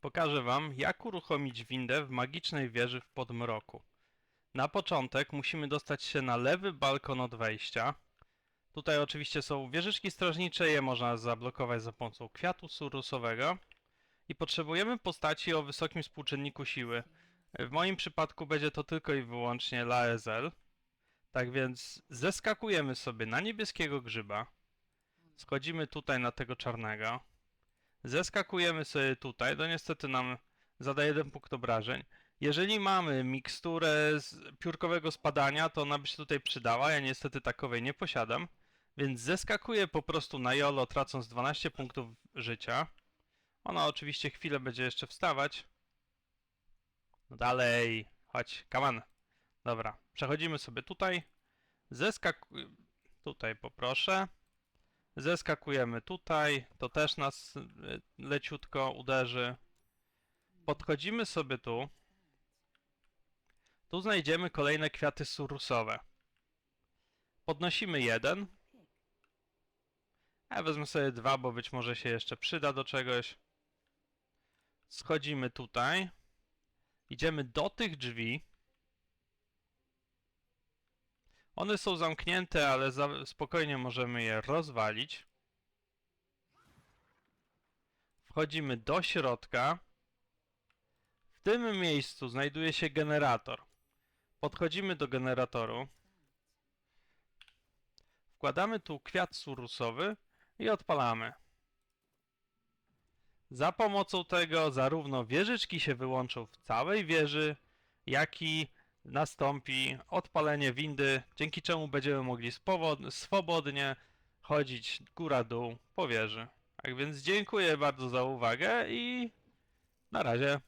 Pokażę Wam, jak uruchomić windę w magicznej wieży w podmroku. Na początek musimy dostać się na lewy balkon od wejścia. Tutaj oczywiście są wieżyczki strażnicze, je można zablokować za pomocą kwiatu surusowego. I potrzebujemy postaci o wysokim współczynniku siły. W moim przypadku będzie to tylko i wyłącznie Laezel. Tak więc zeskakujemy sobie na niebieskiego grzyba. Schodzimy tutaj na tego czarnego. Zeskakujemy sobie tutaj, to niestety nam zada jeden punkt obrażeń. Jeżeli mamy miksturę z piórkowego spadania, to ona by się tutaj przydała. Ja niestety takowej nie posiadam. Więc zeskakuję po prostu na jolo, tracąc 12 punktów życia. Ona oczywiście chwilę będzie jeszcze wstawać. No dalej, chodź, on. Dobra, przechodzimy sobie tutaj. Zeskakuj... Tutaj poproszę. Zeskakujemy tutaj, to też nas y, leciutko uderzy. Podchodzimy sobie tu. Tu znajdziemy kolejne kwiaty surusowe. Podnosimy jeden. Ja wezmę sobie dwa, bo być może się jeszcze przyda do czegoś. Schodzimy tutaj. Idziemy do tych drzwi. One są zamknięte, ale za, spokojnie możemy je rozwalić. Wchodzimy do środka. W tym miejscu znajduje się generator. Podchodzimy do generatoru. Wkładamy tu kwiat surusowy i odpalamy. Za pomocą tego zarówno wieżyczki się wyłączą w całej wieży, jak i nastąpi odpalenie windy, dzięki czemu będziemy mogli swobodnie chodzić góra-dół po wieży. Tak więc dziękuję bardzo za uwagę i na razie.